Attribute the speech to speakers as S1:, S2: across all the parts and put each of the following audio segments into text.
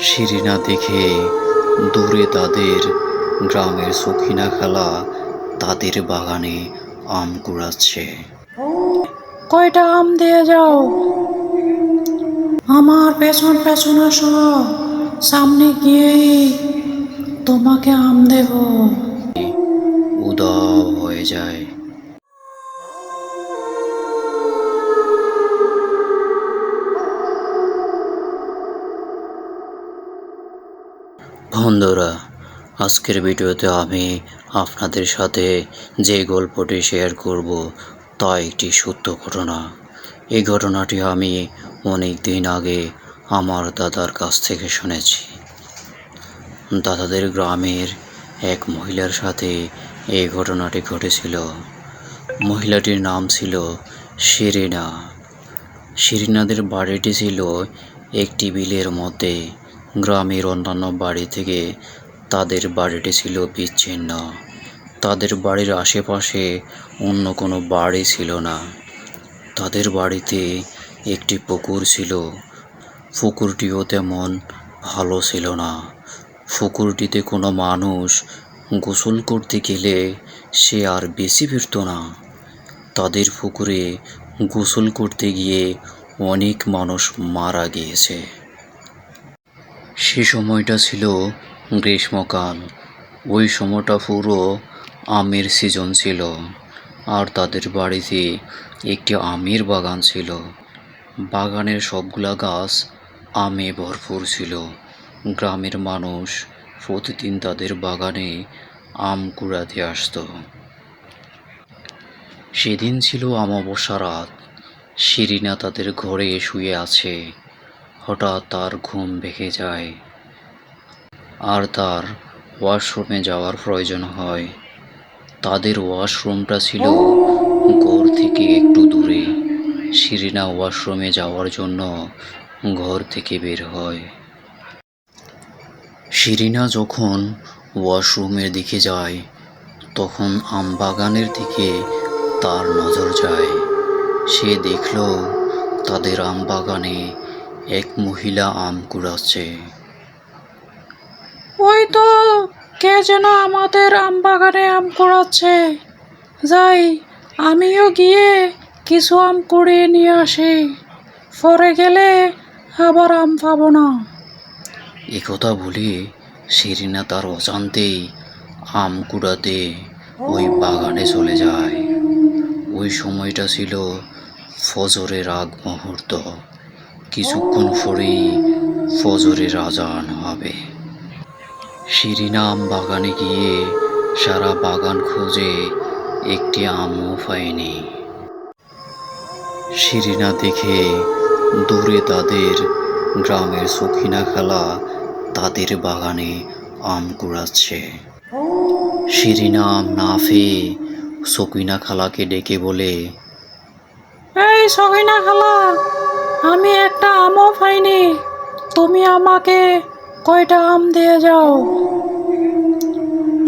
S1: শিরিনা দেখে দূরে তাদের গ্রামের সখিনা খালা তাদের বাগানে আম কুড়াচ্ছে।
S2: কয়টা আম দিয়ে যাও? আমার পেছন পেছন আসো সামনে গিয়েই তোমাকে আম দেব।
S1: উদাও হয়ে যায়। বন্ধুরা, আজকের ভিডিওতে আমি আপনাদের সাথে যে গল্পটি শেয়ার করব, তা একটি সত্য ঘটনা। এই ঘটনাটি আমি অনেক দিন আগে আমার দাদার কাছ থেকে শুনেছি। দাদাদের গ্রামের এক মহিলার সাথে এই ঘটনাটি ঘটেছিল। মহিলাটির নাম ছিল শিরিনা। শিরিনাদের বাড়িটি ছিল একটি বিলের মধ্যে। গ্রামের অন্যান্য বাড়ি থেকে তাদের বাড়িটি ছিল বিচ্ছিন্ন। তাদের বাড়ির আশেপাশে অন্য কোনো বাড়ি ছিল না। তাদের বাড়িতে একটি পুকুর ছিল। পুকুরটিও তেমন ভালো ছিল না। পুকুরটিতে কোনো মানুষ গোসল করতে গেলে সে আর বেশি ফিরত না। তাদের পুকুরে গোসল করতে গিয়ে অনেক মানুষ মারা গিয়েছে। সে সময়টা ছিল গ্রীষ্মকাল। ওই সময়টা পুরো আমের সিজন ছিল আর তাদের বাড়িতে একটি আমের বাগান ছিল। বাগানের সবগুলা গাছ আমে ভরপুর ছিল। গ্রামের মানুষ প্রতিদিন তাদের বাগানে আম কুড়াতে আসতো। সেদিন ছিল অমাবস্যা রাত। শিরিনা তাদের ঘরে শুয়ে আছে। হঠাৎ তার ঘুম ভেঙে যায়। আর তার ওয়াশরুমে যাওয়ার প্রয়োজন হয়। তাদের ওয়াশরুমটা ছিল ঘর থেকে একটু দূরে। শিরিনা ওয়াশরুমে যাওয়ার জন্য ঘর থেকে বের হয়। শিরিনা যখন ওয়াশরুমের দিকে যায়, তখন আম বাগানের দিকে তার নজর যায়। সে দেখল তাদের আম বাগানে এক মহিলা আম কুড়াচ্ছে।
S2: ওই তো কে যেন আমাদের আম বাগানে আম কুড়াচ্ছে। যাই আমিও গিয়ে কিছু আম কুড়িয়ে নিয়ে আসি। পরে গেলে আবার আম পাবো না।
S1: একথা বলে শিরিনা তার অজান্তেই আম কুড়াতে ওই বাগানে চলে যায়। ওই সময়টা ছিল ফজরের আগ মুহূর্ত। কিছুক্ষণ পরেই ফজরের আজান হবে। শিরিনা আম বাগানে গিয়ে সারা বাগান খুঁজে একটি আমও পায়নি। শিরিনা দেখে দূরে তাদের গ্রামের সখিনা খালা তাদের বাগানে আম কুড়াচ্ছে। শিরিনা আম না পেয়ে সকিনা খালাকে ডেকে বলে,
S2: এই সহিনা খালা, আমি একটা আমও পাইনি তুমি আমাকে কয়টা আম দিয়ে যাও?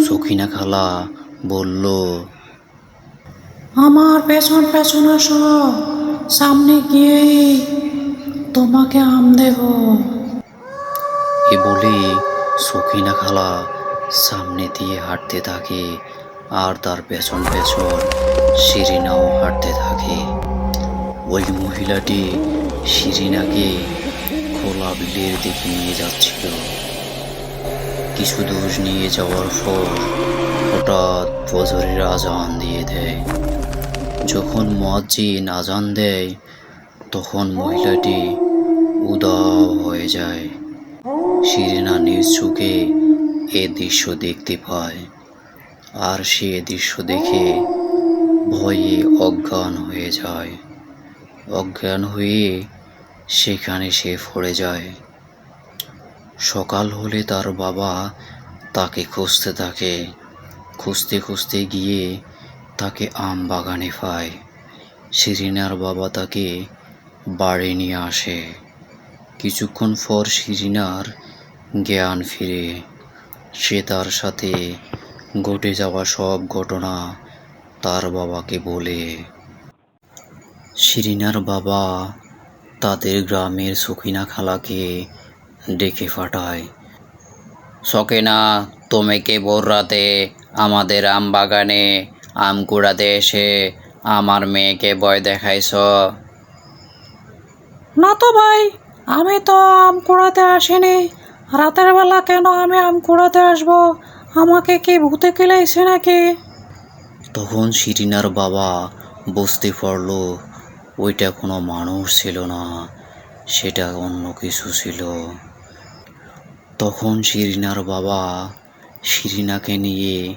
S1: সখিনা খালা বলল
S2: আমার পেছন পেছন আসো সামনে গিয়েই তোমাকে আম দেব।
S1: এ বলে সখিনা খালা সামনে দিয়ে হাঁটতে থাকে আর তার পেছন পেছন শিরিনাও হাঁটতে ওই মহিলাটি শিরিনাকে খোলা বিলের দিকে নিয়ে যাচ্ছিল। কিছু দূর নিয়ে যাওয়ার পর হঠাৎ ফজরের আজান দিয়ে দেয়। যখন মুয়াজ্জিন আজান দেয়, তখন মহিলাটি উদাও হয়ে যায়। শিরিনা নিজ চোখে এ দৃশ্য দেখতে পায় আর সে দৃশ্য দেখে ভয়ে অজ্ঞান হয়ে যায়। অজ্ঞান হয়ে সেখানে সে পড়ে যায়। সকাল হলে তার বাবা তাকে খুঁজতে থাকে। খুঁজতে খুঁজতে গিয়ে তাকে আম বাগানে পায়। শিরিনার বাবা তাকে বাড়ি নিয়ে আসে। কিছুক্ষণ পর শিরিনার জ্ঞান ফিরে। সে তার সাথে ঘটে যাওয়া সব ঘটনা তার বাবাকে বলে। শিরিনার বাবা তাদের গ্রামের সখিনা খালাকে ডেকে ফাটায় সকেনা তুমি কে ভোর রাতে আমাদের আম বাগানে আম কুড়াতে এসে আমার মেয়েকে ভয় দেখাইছ?
S2: না তো ভাই আমি তো আম কুড়াতে আসিনি। রাতের বেলা কেন আমি আম কুড়াতে আসব? আমাকে কি ভূতে কিলাইছে নাকি?
S1: তখন শিরিনার বাবা বুঝতে পারল ওইটা কোনো মানুষ ছিল না, সেটা অন্য কিছু ছিল। তখন শিরিনার বাবা শিরিনাকে নিয়ে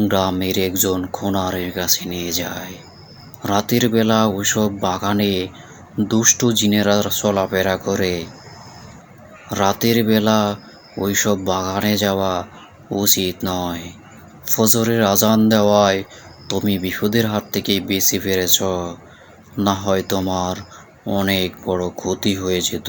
S1: গ্রামের একজন খোনারের কাছে নিয়ে যায়। রাতের বেলা ওইসব বাগানে দুষ্ট জিনেরা চলাফেরা করে। রাতের বেলা ওইসব বাগানে যাওয়া উচিত নয়। ফজরের আজান দেওয়ায় তুমি বিপদের হাত থেকে বেঁচে পেরেছ না হয় তোমার অনেক বড় ক্ষতি হয়ে যেত।